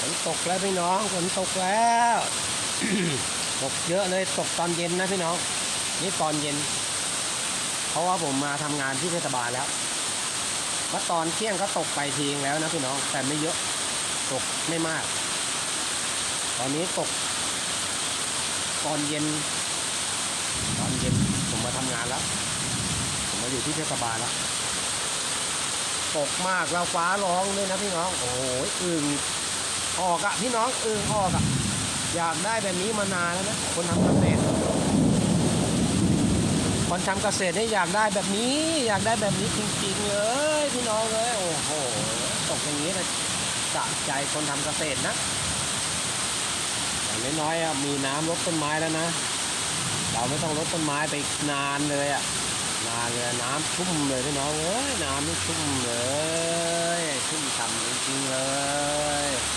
ฝนตกแล้วพี่น้องฝนตกแล้วตกเยอะเลยตกตอนเย็นนะพี่น้อง นี่ตอนเย็น เพราะว่าผมมาทำงานที่เทศบาลแล้วเมื่อตอนเที่ยงก็ตกไปทีงแล้วนะพี่น้อง แต่ไม่เยอะตกไม่มาก ตอนนี้ตก ตอนเย็น ตอนเย็นผมมาทำงานแล้ว ผมมาอยู่ที่เทศบาลแล้วตกมากแล้วฟ้าร้องด้วยนะพี่น้อง โอ้ยอึ่ง ออกอะพี่น้องเอึ่งออกอะอยากได้แบบนี้มานานแล้วนะคนทำเกษตรคนทำเกษตรเนี่ยอยากได้แบบนี้ อยากได้แบบนี้จริงๆเลยพี่น้องเลยโอ้โหตกอย่างนี้นะสะใจคนทำเกษตรนะอย่างน้อยๆอะมีน้ำลดต้นไม้แล้วนะ เราไม่ต้องลดต้นไม้ไปนานเลยอะนานเลยน้ำชุ่มเลยพี่น้องเอ้ยน้ำนี่ชุ่มเลยชุ่มฉ่ำจริงๆเลย